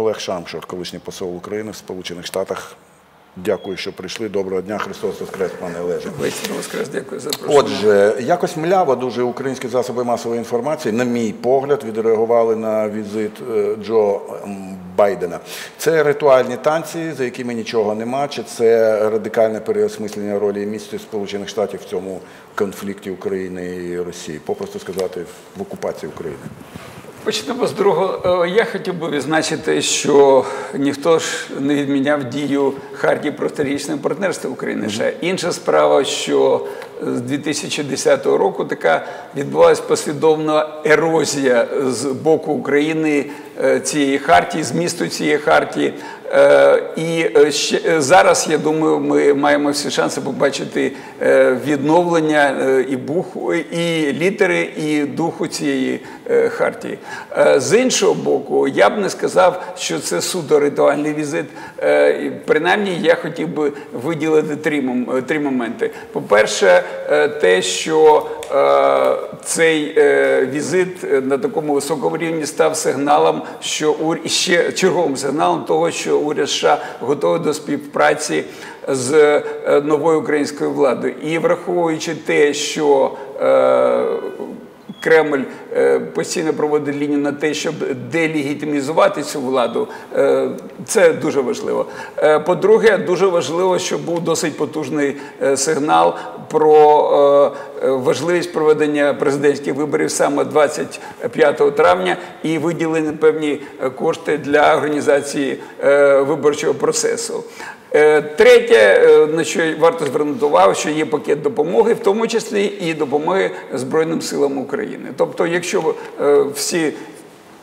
Олег Шамшур, колишній посол України в Сполучених Штатах. Дякую, що прийшли. Доброго дня, Христос Воскрес, пане Олеже. Воскрес, дякую за запрошення. Отже, якось мляво дуже українські засоби масової інформації, на мій погляд, відреагували на візит е, Джо Байдена. Це ритуальні танці, за якими нічого нема, чи це радикальне переосмислення ролі і місця Сполучених Штатів в цьому конфлікті України і Росії, попросту сказати, в окупації України. Почнемо з другого. Е, Я хотів би відзначити, що ніхто ж не відміняв дію Харків про стратегічне партнерство України. Ще інша справа, що з 2010 року така відбулася послідовна ерозія з боку України е, цієї хартії, змісту цієї хартії. Е, І е, ще зараз, я думаю, ми маємо всі шанси побачити відновлення і буху, і літери, і духу цієї хартії. З іншого боку, я б не сказав, що це суто ритуальний візит. Принаймні, я хотів би виділити три, моменти. По-перше, е, те, що е, цей е, візит е, на такому високому рівні став сигналом, що ур... ще черговим сигналом того, що уряд США готовий до співпраці з е, новою українською владою. І враховуючи те, що е, Кремль е, постійно проводить лінію на те, щоб делегітимізувати цю владу. Е, Це дуже важливо. Е, По-друге, дуже важливо, щоб був досить потужний сигнал про важливість проведення президентських виборів саме 25 травня і виділені певні кошти для організації виборчого процесу. Е, Третє, е, на що варто звернути увагу, що є пакет допомоги, в тому числі і допомоги Збройним силам України. Тобто, якщо е, всі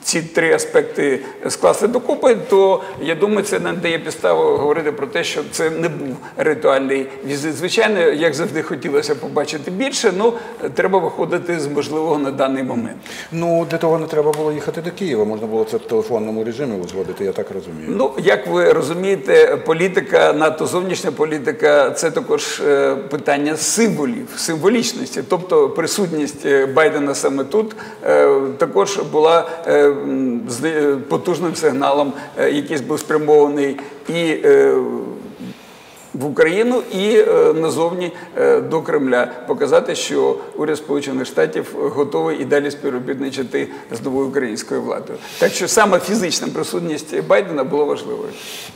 ці три аспекти скласти докупи, то я думаю, це нам дає підставу говорити про те, що це не був ритуальний візит. Звичайно, як завжди хотілося побачити більше, ну треба виходити з можливого на даний момент. Ну, для того не треба було їхати до Києва, можна було це в телефонному режимі узгодити, я так розумію. Ну, як ви розумієте, політика, НАТО зовнішня політика це також е, питання символів, символічності. Тобто присутність е, Байдена саме тут е, також була е, потужним сигналом, е, який був спрямований і. Е, в Україну і е, назовні е, до Кремля показати, що уряд Сполучених Штатів готовий і далі співробітничати з новою українською владою. Так що саме фізична присутність Байдена була важливою.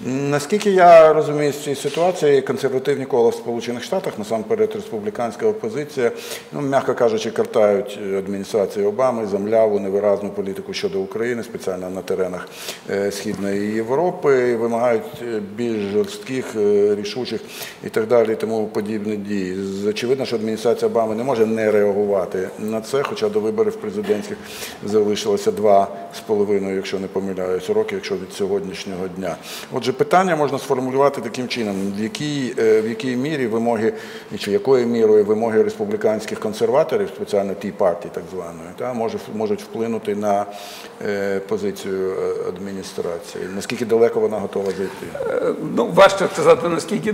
Наскільки я розумію з цієї ситуації, консервативні кола в Сполучених Штатах, насамперед республіканська опозиція, ну м'яко кажучи, картають адміністрацію Обами за мляву невиразну політику щодо України, спеціально на теренах е, Східної Європи, вимагають е, більш жорстких, е, рішучих і так далі, тому подібні дії. Очевидно, що адміністрація Обами не може не реагувати на це, хоча до виборів президентських залишилося два з половиною, якщо не помиляюсь, роки, якщо від сьогоднішнього дня. Отже, питання можна сформулювати таким чином: в якій, е, в якій мірі вимоги, чи якою мірою вимоги республіканських консерваторів, спеціально тій партії, так званої, та, можуть вплинути на е, позицію е, адміністрації. Наскільки далеко вона готова зайти? Ну, важко сказати, наскільки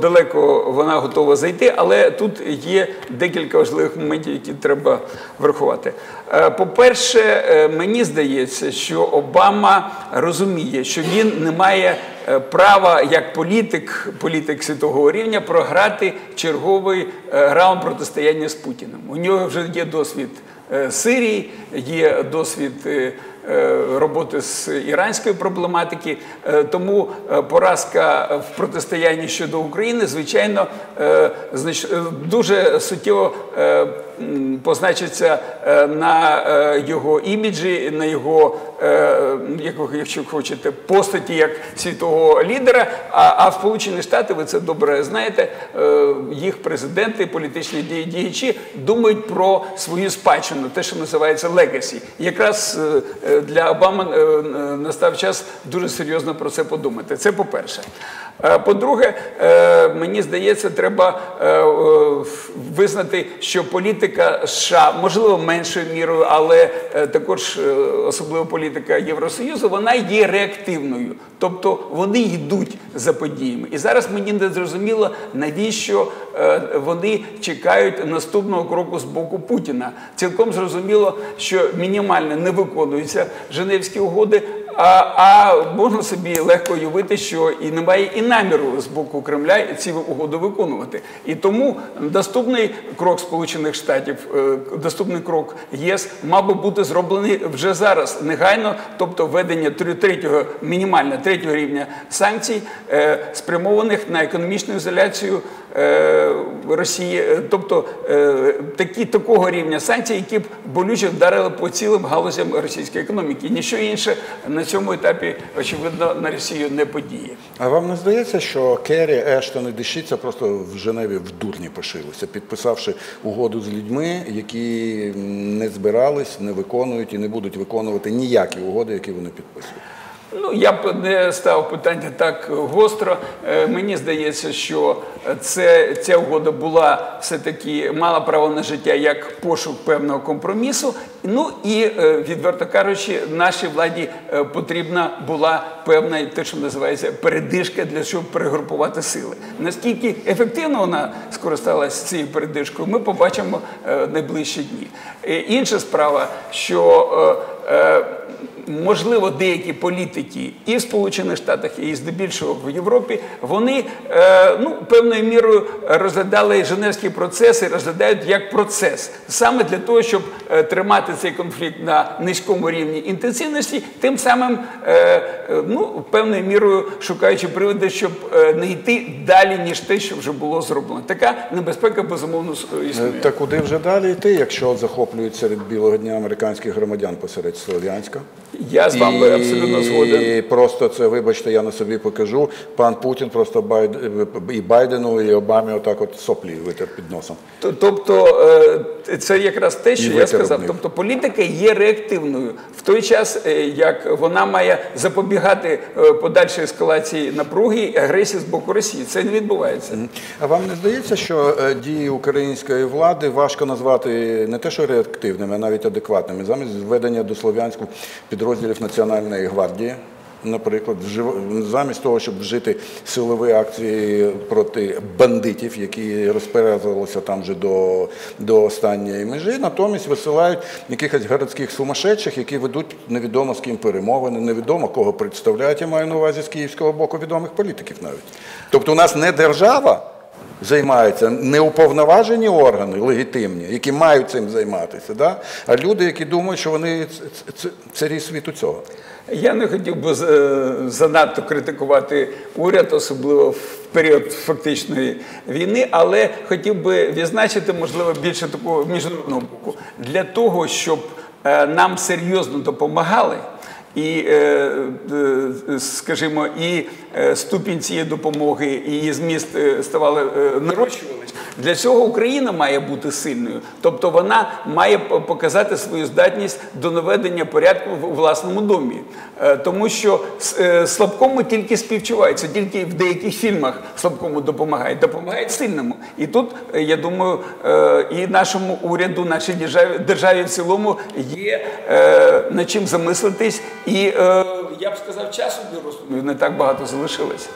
далеко, вона готова зайти, але тут є декілька важливих моментів, які треба врахувати. Е, По-перше, е, мені здається, що Обама розуміє, що він не має е, права як політик, політик світового рівня програти черговий раунд протистояння з Путіним. У нього вже є досвід Сирії, є досвід. Е, Роботи з іранської проблематики, Е, тому е, поразка в протистоянні щодо України, звичайно, дуже суттєво позначиться е, на е, його іміджі, на його, е, якщо хочете, постаті як світового лідера. А, Сполучені Штати, ви це добре знаєте, їх президенти, політичні діячі думають про свою спадщину, те, що називається легасі. Якраз для Обами настав час дуже серйозно про це подумати. Це по-перше. Е, По-друге, е, мені здається, треба е, е, визнати, що політика США, можливо, меншою мірою, але е, також е, особливо політика Євросоюзу, вона є реактивною. Тобто вони йдуть за подіями. І зараз мені не зрозуміло, навіщо е, вони чекають наступного кроку з боку Путіна. Цілком зрозуміло, що мінімально не виконуються Женевські угоди, А, а можна собі легко уявити, що і немає і наміру з боку Кремля ці угоди виконувати. І тому наступний крок Сполучених Штатів, е, наступний крок ЄС мав би бути зроблений вже зараз, негайно, тобто введення третього, мінімально третього рівня санкцій, е, спрямованих на економічну ізоляцію Росії, Е, тобто е, такі такого рівня санкцій, які б болюче вдарили по цілим галузям російської економіки. Ніщо інше на цьому етапі очевидно на Росію не подіє. А вам не здається, що Керрі, Ештон і Дещиця просто в Женеві в дурні пошилися, підписавши угоду з людьми, які не збирались, не виконують і не будуть виконувати ніякі угоди, які вони підписують? Ну, я б не став питання так гостро. Е, Мені здається, що це, ця угода була все-таки мала право на життя як пошук певного компромісу. Ну і е, відверто кажучи, нашій владі е, потрібна була певна те, що називається передишка для щоб перегрупувати сили. Наскільки ефективно вона скористалася цією передишкою, ми побачимо найближчі дні. Інша справа, що можливо, деякі політики і в Сполучених Штатах, і здебільшого в Європі, вони е, ну, певною мірою розглядали Женевські процеси, розглядають як процес саме для того, щоб е, тримати цей конфлікт на низькому рівні інтенсивності, тим самим е, ну, певною мірою шукаючи приводи, щоб не йти далі, ніж те, що вже було зроблено. Така небезпека безумовно існує. Та куди вже далі йти, якщо захоплюють серед білого дня американських громадян посеред Слов'янська? Я з вами абсолютно згоден. І просто це, вибачте, я на собі покажу. Пан Путін просто Байд... і Байдену, і Обамі отак от соплі витер під носом. Тобто е, це якраз те, що І я сказав. Тобто політика є реактивною в той час, е, як вона має запобігати е, подальшій ескалації напруги і агресії з боку Росії. Це не відбувається. А вам не здається, що дії української влади важко назвати не те, що реактивними, а навіть адекватними, замість введення до Слов'янську підрозділів Національної гвардії? Наприклад, замість того, щоб вжити силові акції проти бандитів, які розперезалися там вже до, до останньої межі, натомість висилають якихось городських сумасшедших, які ведуть невідомо з ким перемовини, невідомо кого представляють. Я маю на увазі з київського боку відомих політиків навіть. Тобто у нас не держава займається, не уповноважені органи легітимні, які мають цим займатися, да? а люди, які думають, що вони царі світу цього. Я не хотів би е, занадто критикувати уряд, особливо в період фактичної війни, але хотів би відзначити, можливо, більше такого міжнародного боку для того, щоб е, нам серйозно допомагали. І, е, е, скажімо, і е, ступінь цієї допомоги, і її зміст ставали нарощувались. Для цього Україна має бути сильною, тобто вона має показати свою здатність до наведення порядку в власному домі, тому що слабкому тільки співчувається, тільки в деяких фільмах слабкому допомагають, допомагають сильному. І тут я думаю, і нашому уряду, нашій державі, державі в цілому є над чим замислитись, і е, я б сказав, часу для розумію не так багато залишилось.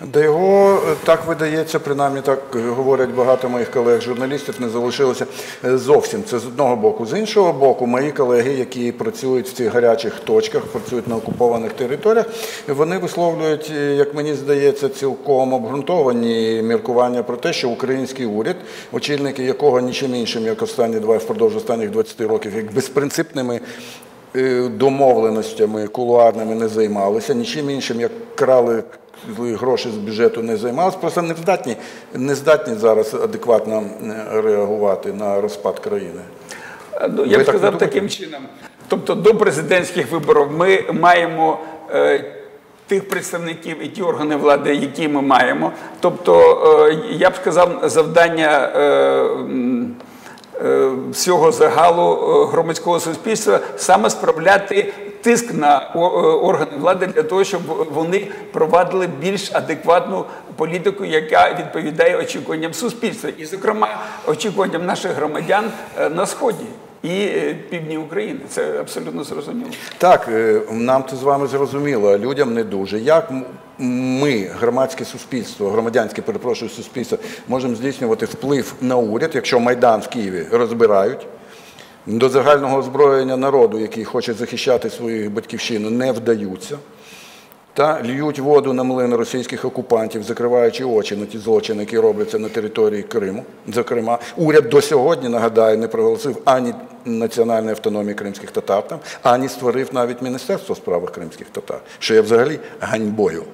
До його е, так видається, принаймні так е, говорять багато моїх колег-журналістів, не залишилося е, зовсім. Це з одного боку. З іншого боку, мої колеги, які працюють в цих гарячих точках, працюють на окупованих територіях, вони висловлюють, як мені здається, цілком обґрунтовані міркування про те, що український уряд, очільники якого нічим іншим, як останні два впродовж останніх 20 років, як безпринципними домовленостями кулуарними не займалися, нічим іншим, як крали гроші з бюджету не займалися, просто не здатні, не здатні зараз адекватно е, реагувати на розпад країни. Ну, Ви я б так сказав таким чином. Тобто до президентських виборів ми маємо е, тих представників і ті органи влади, які ми маємо. Тобто, е, я б сказав, завдання. Е, Всього загалу е, громадського суспільства саме справляти тиск на е, органи влади для того, щоб вони провадили більш адекватну політику, яка відповідає очікуванням суспільства, і, зокрема, очікуванням наших громадян на сході і е, півдні України. Це абсолютно зрозуміло. Так, е, нам це з вами зрозуміло, а людям не дуже. Як ми, громадське суспільство, громадянське, перепрошую, суспільство, можемо здійснювати вплив на уряд, якщо Майдан в Києві розбирають, до загального озброєння народу, який хоче захищати свою батьківщину, не вдаються. Та льють воду на млин російських окупантів, закриваючи очі на ті злочини, які робляться на території Криму. Зокрема, уряд до сьогодні, нагадаю, не проголосив ані національної автономії кримських татар, там, ані створив навіть Міністерство у кримських татар, що є взагалі ганьбою.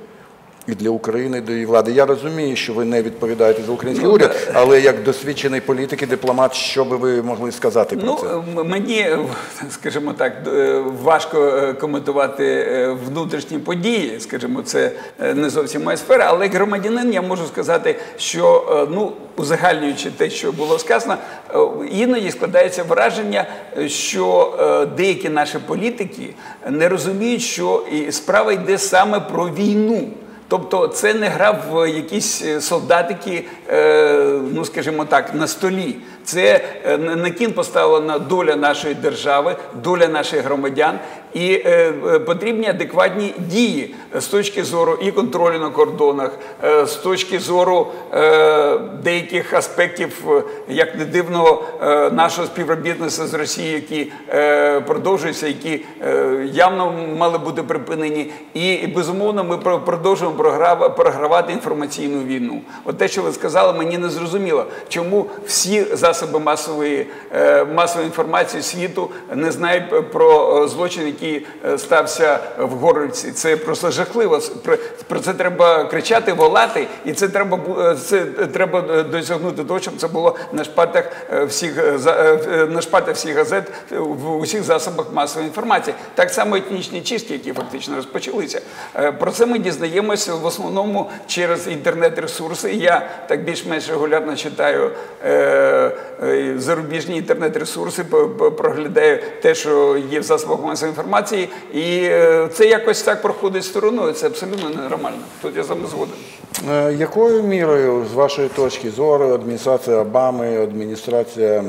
І для України, і її влади. Я розумію, що ви не відповідаєте за український уряд, але як досвідчений політик і дипломат, що би ви могли сказати про Ну, це? мені, е, скажімо так, е, важко е, коментувати внутрішні події, скажімо, це не зовсім моя сфера, але як громадянин я можу сказати, що ну, узагальнюючи те, що було сказано, іноді складається враження, що деякі наші політики не розуміють, що справа йде саме про війну. Тобто це не гра в якісь е, солдатики, е, ну скажімо так, на столі. Це е, на кін поставлена доля нашої держави, доля наших громадян, і е, е, потрібні адекватні дії з точки зору і контролю на кордонах, з точки зору деяких аспектів, як не дивно, нашого співробітництва з Росією, які продовжуються, які явно мали бути припинені. І, безумовно, ми про- продовжуємо програвати інформаційну війну. От те, що ви сказали, мені не зрозуміло, чому всі засоби масової, е, масової інформації світу не знають про е, злочин, який е, стався в Горлівці. Це просто жахливо. Про, це треба кричати, волати, і це треба це треба досягнути того, щоб це було на шпатах всіх на шпатах всіх газет в усіх засобах масової інформації. Так само етнічні чистки, які фактично розпочалися. Про це ми дізнаємося в основному через інтернет-ресурси. Я так більш-менш регулярно читаю е, зарубіжні інтернет-ресурси, проглядаю те, що є в засобах масової інформації, і е, це якось так проходить стороною. Це абсолютно ненормально. Тут я з вами згоден. Е, Якою мірою, з вашої точки зору, адміністрація Обами, адміністрація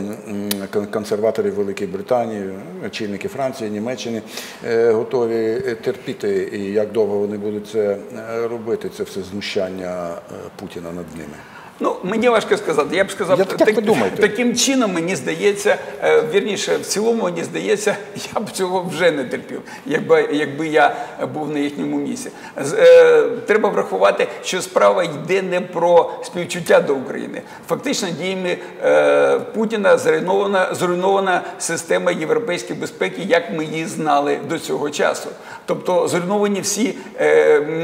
консерваторів Великої Британії, очільники Франції, Німеччини е, готові е, терпіти, і як довго вони будуть це е, робити, це все знущання е, Путіна над ними? Ну, мені важко сказати. Я б сказав, Я- ви думаєте? таким чином мені здається, е, вірніше, в цілому мені здається, я б цього вже не терпів, якби, якби я був на їхньому місці. Е, треба врахувати, що справа йде не про співчуття до України. Фактично діями е, Путіна зруйнована, зруйнована система європейської безпеки, як ми її знали до цього часу. Тобто зруйновані всі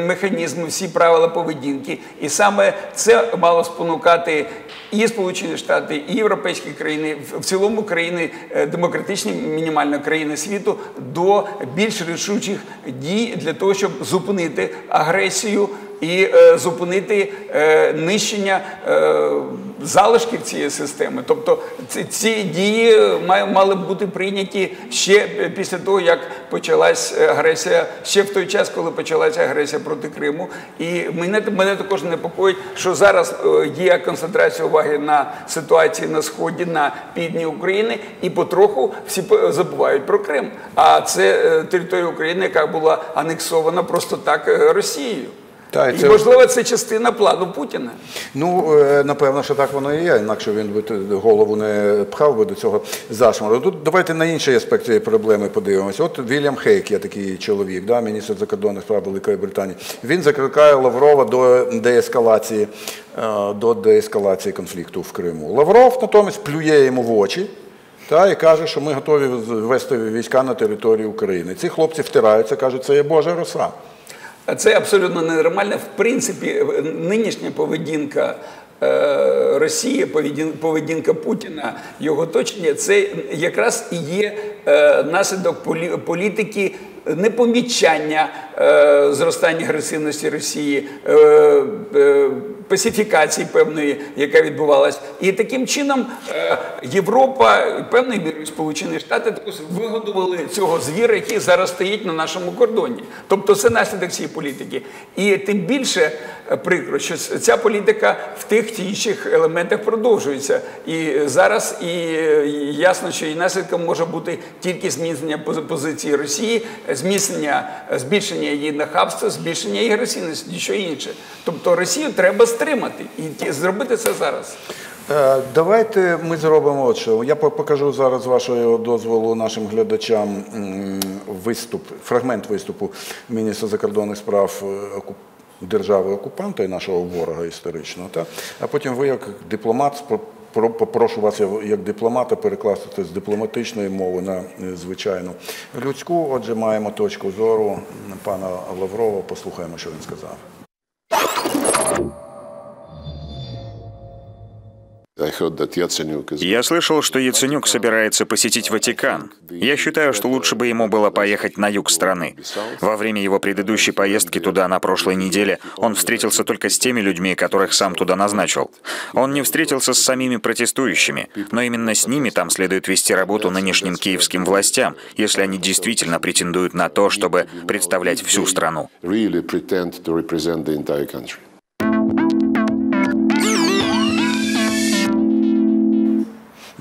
механізми, всі правила поведінки, і саме це мало спонукати і Сполучені Штати, і європейські країни, в- цілому країни е, демократичні, мінімально країни світу, до більш рішучих дій для того, щоб зупинити агресію і е, зупинити е, нищення е, залишків цієї системи. Тобто ці, ці дії має- мали б бути прийняті ще після того, як почалась агресія, ще в той час, коли почалася агресія проти Криму. І мене, мене також непокоїть, що зараз е, є концентрація уваги на ситуації на сході, на півдні України, і потроху всі забувають про Крим. А це е, територія України, яка була анексована просто так е, Росією. Та, і і це- можливо, це частина плану Путіна. Ну, е, напевно, що так воно і є, інакше він би голову не пхав би до цього зашмору. Тут давайте на інший аспект цієї проблеми подивимося. От Вільям Хейк, є такий чоловік, да, міністр закордонних справ Великої Британії. Він закликає Лаврова до деескалації, е, до деескалації конфлікту в Криму. Лавров натомість плює йому в очі. Та, і каже, що ми готові ввести війська на територію України. Ці хлопці втираються, кажуть, це є Божа роса. Це абсолютно ненормально. В принципі, нинішня поведінка е, Росії, поведінка Путіна, його оточення, це якраз і є е, наслідок полі- політики непомічання е, зростання агресивності Росії, е, е, пасифікації певної, яка відбувалась. І таким чином е, Європа, і певною мірою Сполучені Штати також вигодували цього звіра, який зараз стоїть на нашому кордоні. Тобто це наслідок цієї політики. І тим більше е, прикро, що ця політика в тих чи інших елементах продовжується. І зараз і е, ясно, що і наслідком може бути тільки зміцнення пози- позиції Росії, зміцнення, збільшення її нахабства, збільшення її агресивності, нічого інше. Тобто Росію треба стримати і зробити це зараз. Е, Давайте ми зробимо от що. Я покажу зараз вашого дозволу нашим глядачам виступ, фрагмент виступу міністра закордонних справ е, держави окупанта і нашого ворога історичного. Та? А потім ви, як дипломат, попрошу вас як дипломата перекласти це з дипломатичної мови на е, звичайну людську. Отже, маємо точку зору пана Лаврова. Послухаємо, що він сказав. Я слышал, что Яценюк собирается посетить Ватикан. Я считаю, что лучше бы ему было поехать на юг страны. Во время его предыдущей поездки туда на прошлой неделе он встретился только с теми людьми, которых сам туда назначил. Он не встретился с самими протестующими, но именно с ними там следует вести работу нынешним киевским властям, если они действительно претендуют на то, чтобы представлять всю страну.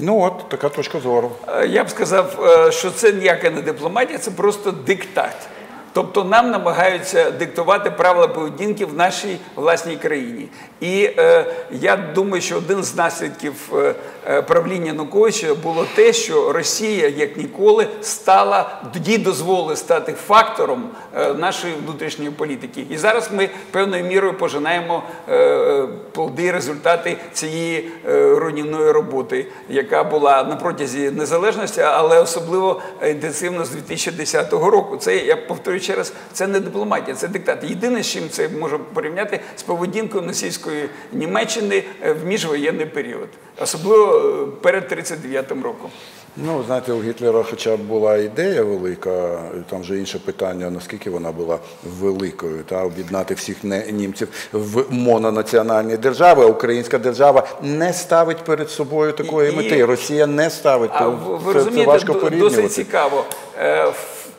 Ну от така точка зору. Е, Я б сказав, е, що це ніяка не дипломатія, це просто диктат. Тобто нам намагаються диктувати правила поведінки в нашій власній країні. І е, я думаю, що один з наслідків е, е, правління Януковича було те, що Росія, як ніколи, стала тоді дозволила стати фактором е, нашої внутрішньої політики. І зараз ми певною мірою пожинаємо е, е, плоди, результати цієї руйнівної роботи, яка була на протязі незалежності, але особливо інтенсивно з 2010 року. Це я повторюю ще раз, це не дипломатія, це диктат. Єдине, з чим це можу порівняти з поведінкою нацистської Німеччини е, в міжвоєнний період, особливо е, перед 39-м роком. Ну, знаєте, у Гітлера хоча б була ідея велика, там вже інше питання, наскільки вона була великою, та об'єднати всіх німців в мононаціональні держави. А українська держава не ставить перед собою такої І- мети. Росія не ставить. А То ви, ви це, розумієте, це важко порівнювати. досить цікаво.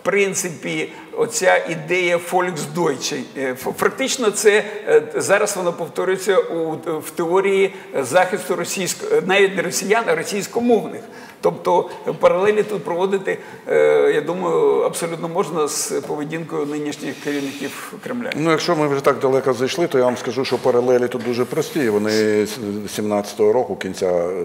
Е, принципі, оця ідея Volksdeutsche, е, фактично, це е, зараз воно повторюється у в теорії захисту російської, навіть не росіян, а російськомовних. Тобто е, паралелі тут проводити, е, я думаю, абсолютно можна з поведінкою нинішніх керівників Кремля. Ну, якщо ми вже так далеко зайшли, то я вам скажу, що паралелі тут дуже прості. Вони з 17-го року кінця е,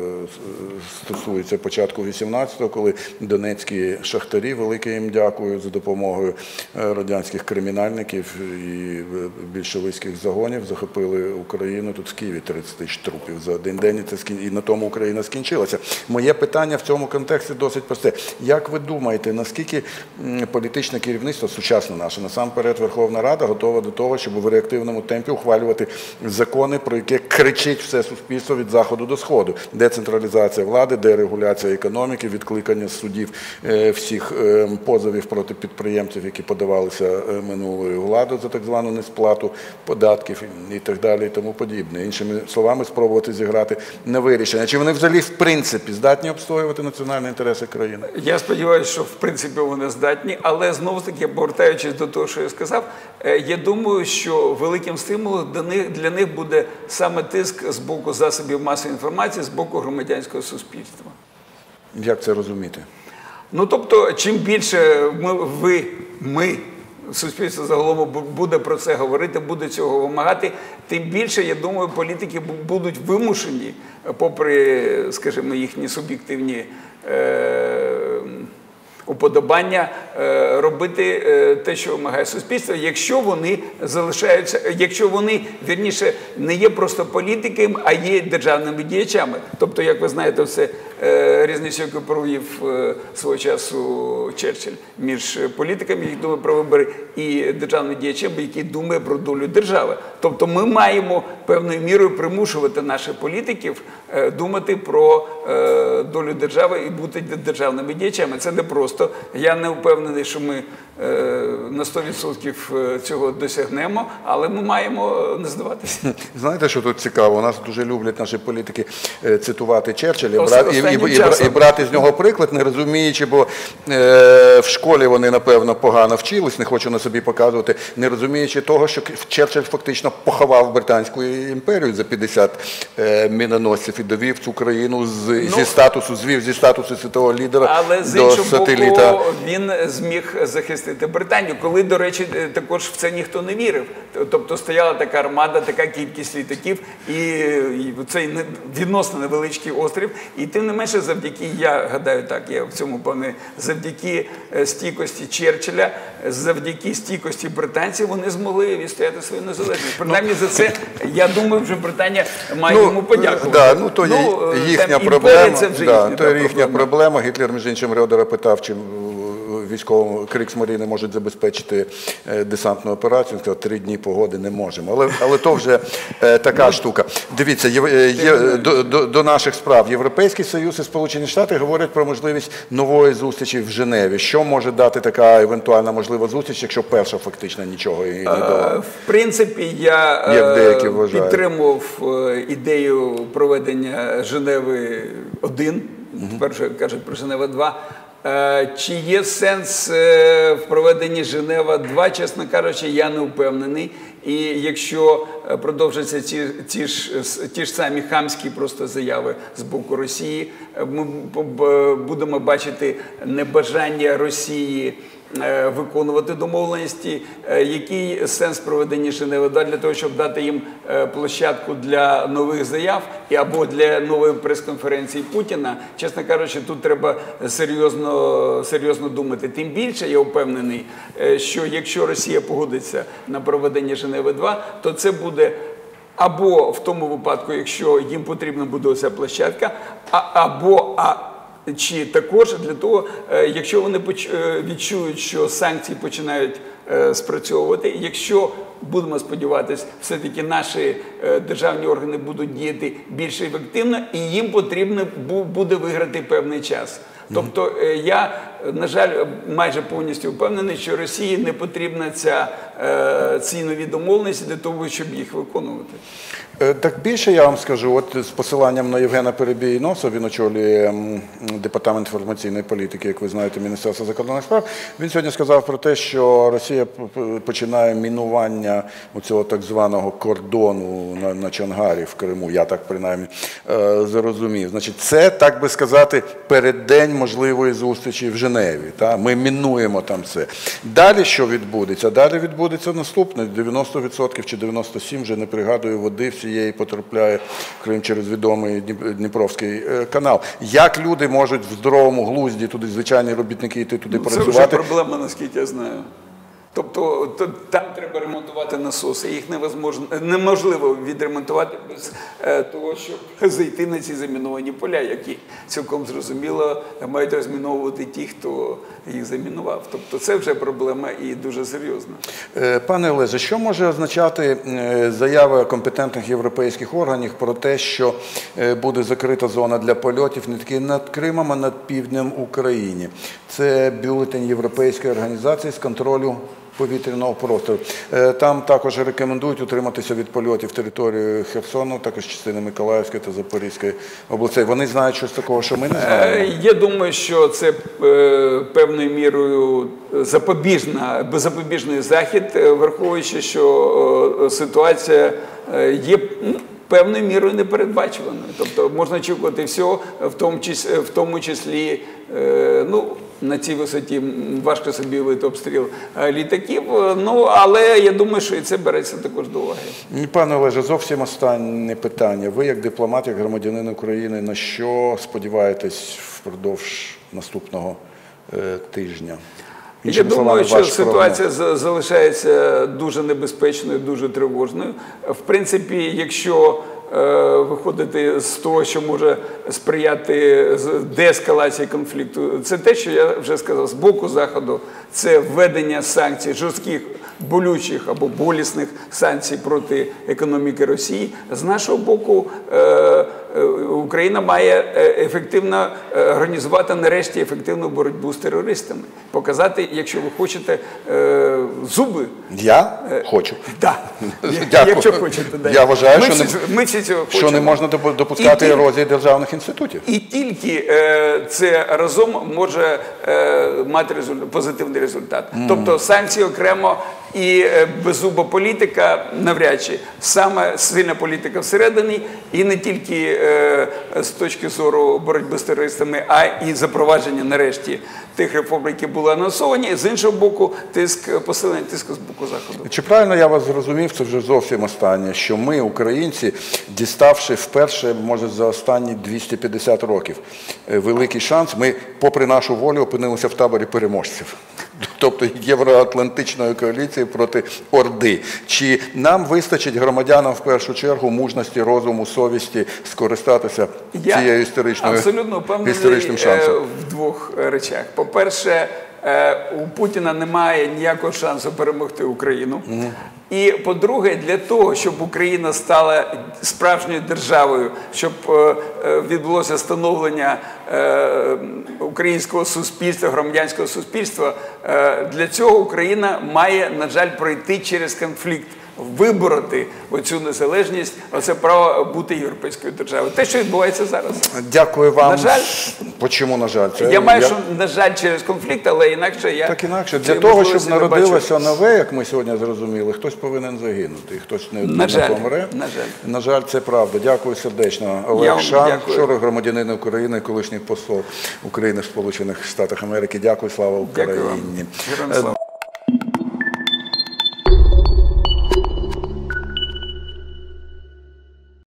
стосуються початку 18-го, коли донецькі шахтарі, велике їм дякую за допомогою радянських кримінальників і більшовицьких загонів захопили Україну. Тут в Києві 30 тисяч трупів за один день. І, це і на тому Україна скінчилася. Моє питання в цьому контексті досить просте. Як ви думаєте, наскільки політичне керівництво, сучасне наше, насамперед Верховна Рада, готова до того, щоб в реактивному темпі ухвалювати закони, про які кричить все суспільство від заходу до сходу? Децентралізація влади, дерегуляція економіки, відкликання судів е, всіх е, позовів проти підприємців, які подавалися е, минулою владою за так звану несплату податків і так далі, і тому подібне. Іншими словами, спробувати зіграти на вирішення. Чи вони взагалі в принципі здатні обстоювати національні інтереси країни? Я сподіваюся, що в принципі вони здатні, але знову ж таки, повертаючись до того, що я сказав, е, я думаю, що великим стимулом для них, для них буде саме тиск з боку засобів масової інформації, з боку громадянського суспільства. Як це розуміти? Ну тобто, чим більше ми, ви, ми, суспільство загалом бу- буде про це говорити, буде цього вимагати, тим більше, я думаю, політики будуть вимушені, попри, скажімо, їхні суб'єктивні. Е- уподобання е, робити е, те, що вимагає суспільство, якщо вони залишаються, якщо вони вірніше не є просто політиками, а є державними діячами. Тобто, як ви знаєте, це е, різницю, яку провів е, свого часу Черчилль між політиками, які думають про вибори, і державними діячами, які думають про долю держави. Тобто, ми маємо певною мірою примушувати наших політиків е, думати про е, долю держави і бути державними діячами. Це не просто. Я не впевнений, що ми е, на 100% цього досягнемо, але ми маємо не здаватися. Знаєте, що тут цікаво? У нас дуже люблять наші політики е, цитувати Черчилля і, і, і, і брати з нього приклад, не розуміючи, бо е, в школі вони, напевно, погано вчились, не хочу на собі показувати, не розуміючи того, що Черчилль фактично поховав Британську імперію за 50 е, міноносців і довів цю країну з, зі статусу, звів зі статусу світового лідера Але з до іншого сателіта. боку, він зміг захистити Британію, коли, до речі, е, також в це ніхто не вірив. Тобто стояла така армада, така кількість літаків, і, і цей відносно невеличкий острів. І тим не менше, завдяки, я гадаю, так, я в цьому плані, завдяки е, стійкості Черчилля, завдяки стійкості британців, вони змогли відстояти свою незалежність. Принаймні за це, я думаю, вже Британія має йому подякувати. Да, ну то е, їхня там проблема. Це вже да, їхня, то та, є їхня проблема. Гітлер, між іншим, Рьодера питав, чи військовому Криксмаріни можуть забезпечити е, десантну операцію. Сказав, три дні погоди не можемо. Але, але то вже е, така штука. Дивіться, є, е, є, до, до, до наших справ. Європейський Союз і Сполучені Штати говорять про можливість нової зустрічі в Женеві. Що може дати така евентуальна можлива зустріч, якщо перша фактично нічого і не дала? В принципі, я Як підтримував ідею проведення Женеви 1 тепер вже кажуть про Женева 2. Е, Чи є сенс е, в проведенні Женева 2, чесно кажучи, я не впевнений. І якщо е, продовжаться ці, ті ж ті ж самі хамські просто заяви з боку Росії, ми будемо бачити небажання Росії виконувати домовленості. Е, Який сенс проведення Женеви 2 для того, щоб дати їм е, площадку для нових заяв або для нової прес-конференції Путіна? Чесно кажучи, тут треба серйозно, серйозно думати. Тим більше я впевнений, е, що якщо Росія погодиться на проведення Женеви 2, то це буде. Або в тому випадку, якщо їм потрібна буде оця площадка, а, або а, чи також для того, е, якщо вони е, відчують, що санкції починають е, спрацьовувати, якщо будемо сподіватися, все-таки наші е, державні органи будуть діяти більш ефективно, і їм потрібно буде виграти певний час. Тобто я, на жаль, майже повністю впевнений, що Росії не потрібна ця ці нові домовленості для того, щоб їх виконувати. Е, Так більше я вам скажу, от з посиланням на Євгена Перебійноса, він очолює департамент інформаційної політики, як ви знаєте, Міністерства закордонних справ. Він сьогодні сказав про те, що Росія починає мінування цього так званого кордону на, на Чангарі в Криму. Я так принаймні е, зрозумів. Значить, це так би сказати, переддень можливої зустрічі в Женеві. Та? Ми мінуємо там це. Далі що відбудеться? Далі відбудеться наступне: 90% чи 97% вже не пригадую води всієї потрапляє в Крим через відомий Дніпровський е, канал. Як люди можуть в здоровому глузді туди, звичайні робітники йти туди Ну, Це вже проблема, наскільки я знаю. Тобто то- там треба ремонтувати насоси. Їх неможливо відремонтувати без е, того, щоб зайти на ці заміновані поля, які цілком зрозуміло мають розміновувати ті, хто їх замінував. Тобто це вже проблема і дуже серйозна. Е, Пане Олеже, що може означати е, заява компетентних європейських органів про те, що е, буде закрита зона для польотів не тільки над Кримом, а над півднем України? Це бюлетень Європейської організації з контролю повітряного простору. Е, Там також рекомендують утриматися від польотів території Херсону, також частини Миколаївської та Запорізької областей. Вони знають щось такого, що ми не знаємо. Е, Я думаю, що це е, певною мірою запобіжна, запобіжний захід, враховуючи, що ситуація є ну, певною мірою непередбачуваною. Тобто можна очікувати всього, в тому числі, в тому числі е, ну, на цій висоті важко собі уявити обстріл е, літаків. Е, Ну, але я думаю, що і це береться також до уваги. Пане Олеже, зовсім останнє питання. Ви, як дипломат, як громадянин України, на що сподіваєтесь впродовж наступного тижня? Я думаю, що ситуація за- залишається дуже небезпечною, дуже тривожною. В принципі, якщо е, виходити з того, що може сприяти деескалації конфлікту, це те, що я вже сказав, з боку заходу, це введення санкцій жорстких. Болючих або болісних санкцій проти економіки Росії з нашого боку е, Україна має е, ефективно е, організувати нарешті ефективну боротьбу з терористами, показати, якщо ви хочете, е, зуби. Я хочу. Да. Дякую. Якщо хочете, да. Я вважаю, ми що всі, не- ми всі цього Що не можна допускати ерозії державних інститутів. І тільки е, це разом може е, мати результ- позитивний результат. Тобто санкції окремо і е, беззуба політика навряд чи саме сильна політика всередині, і не тільки е, з точки зору боротьби з терористами, а і запровадження нарешті тих реформ, які були анонсовані. З іншого боку, тиск посилення тиску з боку заходу. Чи правильно я вас зрозумів, це вже зовсім останнє, що ми, українці, діставши вперше, може, за останні 250 років е, великий шанс, ми, попри нашу волю, опинилися в таборі переможців. Тобто Євроатлантичної коаліції проти Орди. Чи нам вистачить громадянам в першу чергу мужності, розуму, совісті скористатися цією історичною абсолютно впевнений історичним шансом? е, в двох е, речах. По-перше, е, у Путіна немає ніякого шансу перемогти Україну. І по-друге, для того, щоб Україна стала справжньою державою, щоб е, е, відбулося становлення е, українського суспільства, громадянського суспільства, е, для цього Україна має, на жаль, пройти через конфлікт. Вибороти оцю незалежність, оце право бути європейською державою. Те, що відбувається зараз. Дякую вам. На жаль. Почому, на жаль? Це Я маю, що, на жаль, через конфлікт, але інакше я Так інакше, для того, щоб народилося нове, як ми сьогодні зрозуміли, хтось повинен загинути, хтось неодмінно жаль, помре. на жаль. На жаль, це правда. Дякую сердечно. Я Олег Шан, вчора громадянин України, колишній посол України в Сполучених Штатах Америки. Дякую, слава Дякую Україні. вам. Героям слава.